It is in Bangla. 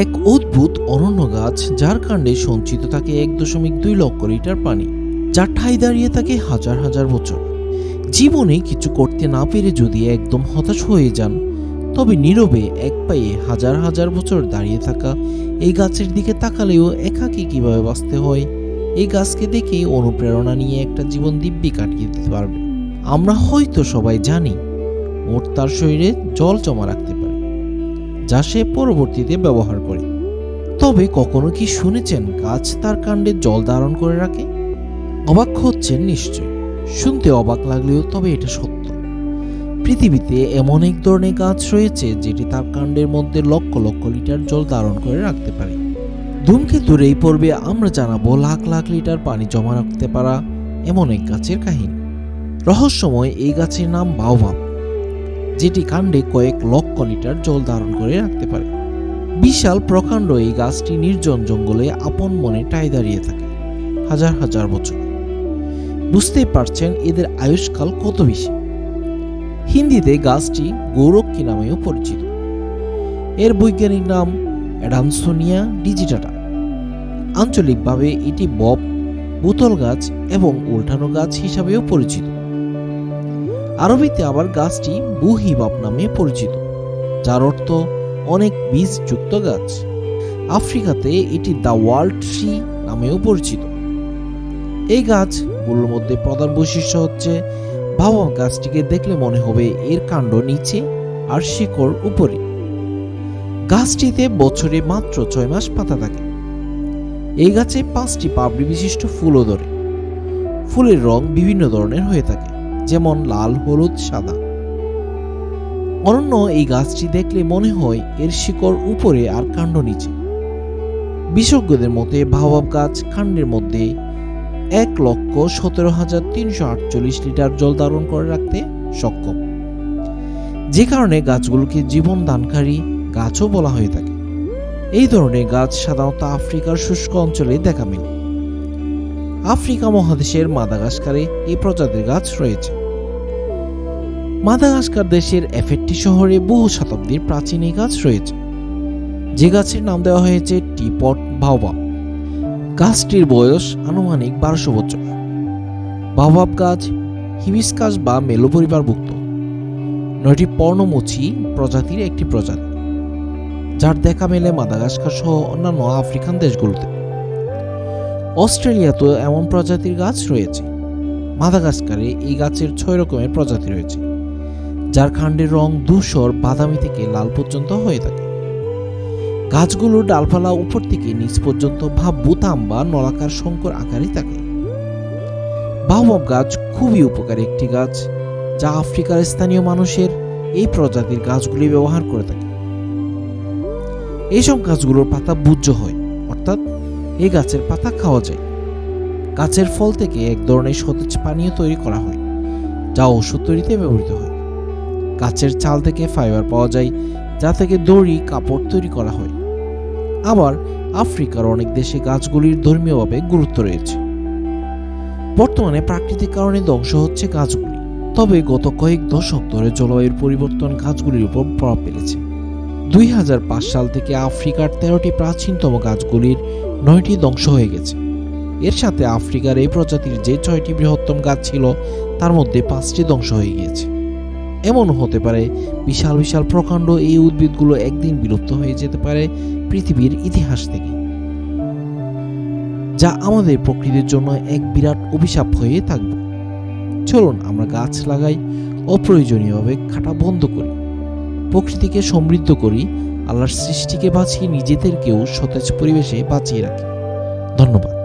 এক অদ্ভুত অনন্য গাছ, যার কাণ্ডে সঞ্চিত থাকে এক দশমিক দুই লক্ষ লিটার পানি, যা ঠাই দাঁড়িয়ে থাকে হাজার হাজার বছর। জীবনে কিছু করতে না পেরে যদি একদম হতাশ হয়ে যান, তবে নীরবে এক পায়ে হাজার হাজার বছর দাঁড়িয়ে থাকা এই গাছের দিকে তাকালেও একাকী কীভাবে বাঁচতে হয়, এই গাছকে দেখে অনুপ্রেরণা নিয়ে একটা জীবন দিব্যি কাটিয়ে দিতে পারবে। আমরা হয়তো সবাই জানি, মোট তার শরীরে জল জমা রাখতে যা সে পরবর্তীতে ব্যবহার করে। তবে কখনো কি শুনেছেন গাছ তার কাণ্ডে জল ধারণ করে রাখে? অবাক হচ্ছেন নিশ্চয় শুনতে অবাক লাগলেও তবে এটা সত্য। পৃথিবীতে এমন এক ধরনের গাছ রয়েছে যেটি তার কাণ্ডের মধ্যে লক্ষ লক্ষ লিটার জল ধারণ করে রাখতে পারে। ধূমকেতুর এই পর্বে আমরা জানাব লাখ লাখ লিটার পানি জমা রাখতে পারা এমন এক গাছের কাহিনী। রহস্যময় এই গাছের নাম বাওবাব যেটি কাণ্ডে কয়েক লক্ষ লিটার জল ধারণ করে রাখতে পারে। বিশাল প্রকাণ্ড এই গাছটি নির্জন জঙ্গলে আপন মনে টাই দাঁড়িয়ে থাকে, হাজার হাজার বছর। বুঝতেই পারছেন এদের আয়ুষ্কাল কত বেশি। হিন্দিতে গাছটি গৌরক্ষী নামেও পরিচিত। এর বৈজ্ঞানিক নাম অ্যাডামসোনিয়া ডিজিটাটা। আঞ্চলিকভাবে এটি বব বোতল গাছ এবং উল্টানো গাছ হিসাবেও পরিচিত। আরবিতে আবার গাছটি বুহিবাব নামে পরিচিত, যার অর্থ অনেক বীজযুক্ত গাছ। আফ্রিকাতে এটি দ্য ওয়ার্ল্ড ট্রি নামেও পরিচিত। এই গাছগুলোর মধ্যে প্রধান বৈশিষ্ট্য হচ্ছে, বাবা গাছটিকে দেখলে মনে হবে এর কাণ্ড নিচে আর শিকড় উপরে। গাছটিতে বছরে মাত্র ছয় মাস পাতা থাকে। এই গাছে পাঁচটি পাবড়ি বিশিষ্ট ফুলও ধরে। ফুলের রং বিভিন্ন ধরনের হয়ে থাকে। যেমন লাল, হলুদ, সাদা। অনন্য এই গাছটি দেখলে মনে হয় এর শিকড় উপরে আর কাণ্ড নিচে। বিশেষজ্ঞদের মতে ভাবাব গাছ কাণ্ডের মধ্যে এক লক্ষ সতেরো হাজার তিনশো আটচল্লিশ লিটার জল ধারণ করে রাখতে সক্ষম। যে কারণে গাছগুলোকে জীবন দানকারী গাছও বলা হয়ে থাকে। এই ধরনের গাছ সাধারণত আফ্রিকার শুষ্ক অঞ্চলে দেখা মেলে। আফ্রিকা মহাদেশের মাদাগাস্কারে এই প্রজাতির গাছ রয়েছে। মাদাগাস্কার দেশের এফেট্টি শহরে বহু শতাব্দীর প্রাচীন এই গাছ রয়েছে। যে গাছের নাম দেওয়া হয়েছে টিপট বাওবাব গাছটির বয়স আনুমানিক বারোশো বছর। বাওবাব গাছ হিবিস্কাস বা মেলো পরিবারভুক্ত নয়টি পর্ণমোচী প্রজাতির একটি প্রজাতি, যার দেখা মেলে মাদাগাস্কার সহ অন্যান্য আফ্রিকান দেশগুলোতে। অস্ট্রেলিয়াতেও এমন প্রজাতির গাছ রয়েছে। মাদাগাস্কারে এই গাছের ছয় রকমের প্রজাতি রয়েছে। যার কাণ্ডের রং ধূসর, বাদামি থেকে লাল পর্যন্ত হয়ে থাকে। গাছগুলোর ডালপালা উপর থেকে নিচ পর্যন্ত ভাব বোতাম বা নলাকার শঙ্কর আকারে থাকে। বাহবাব গাছ খুবই উপকারী একটি গাছ, যা আফ্রিকার স্থানীয় মানুষের এই প্রজাতির গাছগুলি ব্যবহার করে থাকে। এইসব গাছগুলোর পাতা বুজ্জ হয়, অর্থাৎ এই গাছের পাতা খাওয়া যায়। গাছের ফল থেকে এক ধরনের সতেজ পানীয় তৈরি করা হয়, যা ওষুধ তৈরিতে ব্যবহৃত হয়। গাছের চাল থেকে ফাইবার পাওয়া যায়, যা থেকে দড়ি, কাপড় তৈরি করা হয়। আবার আফ্রিকার অনেক দেশে গাছগুলির ধর্মীয়ভাবে গুরুত্ব রয়েছে। বর্তমানে প্রাকৃতিক কারণে ধ্বংস হচ্ছে গাছগুলি, তবে গত কয়েক দশক ধরে জলবায়ুর পরিবর্তন গাছগুলির উপর প্রভাব ফেলেছে। দুই হাজার পাঁচ সাল থেকে আফ্রিকার তেরোটি প্রাচীনতম গাছগুলির নয়টি ধ্বংস হয়ে গেছে। এর সাথে আফ্রিকার এই প্রজাতির যে ছয়টি বৃহত্তম গাছ ছিল, তার মধ্যে পাঁচটি ধ্বংস হয়ে গিয়েছে। এমন হতে পারে। বিশাল বিশাল প্রকাণ্ড এই উদ্ভিদগুলো একদিন বিলুপ্ত হয়ে যেতে পারে পৃথিবীর ইতিহাস থেকে। যা আমাদের প্রকৃতির জন্য এক বিরাট অভিশাপ হয়ে থাকবে। চলুন আমরা গাছ লাগাই, অপ্রয়োজনীয়ভাবে খাটা বন্ধ করি। প্রকৃতিকে সমৃদ্ধ করি, আল্লাহর সৃষ্টিকে বাঁচিয়ে নিজেদেরকেও সতেজ পরিবেশে বাঁচিয়ে রাখি। ধন্যবাদ।